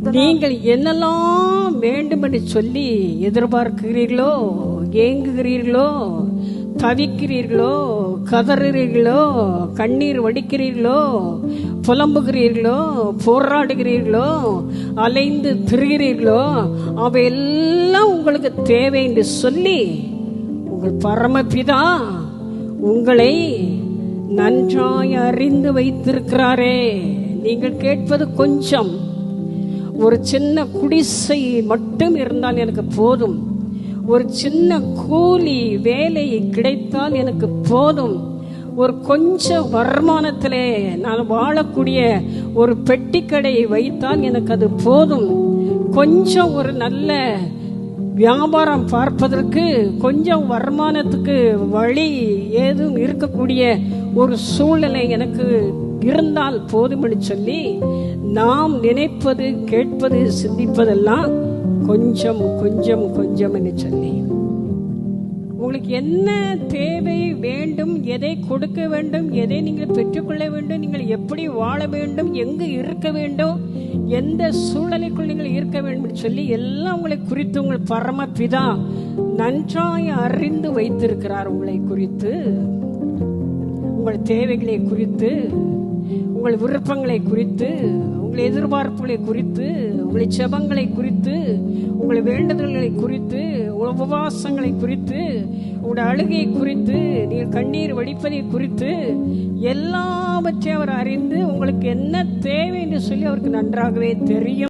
நீங்கள் என்னெல்லாம் வேண்டும் என்று சொல்லி எதிர்பார்க்கிறீர்களோ ஏங்குகிறீர்களோ தவிக்கிறீர்களோ கதறுகிறீர்களோ கண்ணீர் வடிக்கிறீர்களோ புலம்புகிறீர்களோ போராடுகிறீர்களோ அலைந்து திரிகிறீர்களோ அவையெல்லாம் உங்களுக்கு தேவை என்று சொல்லி உங்கள் பரமபிதா உங்களை நன்றாய் அறிந்து வைத்திருக்கிறாரே. நீங்கள் கேட்பது கொஞ்சம். ஒரு சின்ன குடிசை மட்டும் இருந்தால் எனக்கு போதும். ஒரு சின்ன கூலி வேலை கிடைத்தால் எனக்கு போதும். ஒரு கொஞ்சம் வருமானத்திலே நான் வாழக்கூடிய ஒரு பெட்டிக்கடை வைத்தால் எனக்கு அது போதும். கொஞ்சம் ஒரு நல்ல வியாபாரம் பார்ப்பதற்கு கொஞ்சம் வருமானத்துக்கு வழி ஏதும் இருக்கக்கூடிய ஒரு சூழ்நிலை எனக்கு இருந்தால் போதும்னு சொல்லி நாம் நினைப்பது கேட்பது சிந்திப்பதெல்லாம் கொஞ்சம் கொஞ்சம் கொஞ்சம்னு சொல்லி. உங்களுக்கு என்ன தேவை வேண்டும் எதை கொடுக்க வேண்டும் எதை நீங்கள் பெற்றுக்கொள்ள வேண்டும் நீங்கள் எப்படி வாழ வேண்டும் எங்கு இருக்க வேண்டும் எந்த சூழ்நிலைக்குள் நீங்கள் இருக்க வேண்டும் சொல்லி எல்லாம் உங்களை குறித்து உங்கள் பரமபிதா நன்றாய் அறிந்து வைத்திருக்கிறார் உங்களை குறித்து. உங்கள் தேவைகளை குறித்து உங்கள் விருப்பங்களை குறித்து உங்கள் எதிர்பார்ப்புகளை குறித்து உங்கள் செபங்களை குறித்து உங்கள் வேண்டுதல்களை குறித்து உங்கள் உபவாசங்களை குறித்து உங்களுடைய அழுகையை குறித்து நீங்கள் கண்ணீர் வடிப்பதை குறித்து எல்லாவற்றையும் அவர் அறிந்து உங்களுக்கு என்ன தேவை என்று சொல்லி அவருக்கு நன்றாகவே தெரியும்.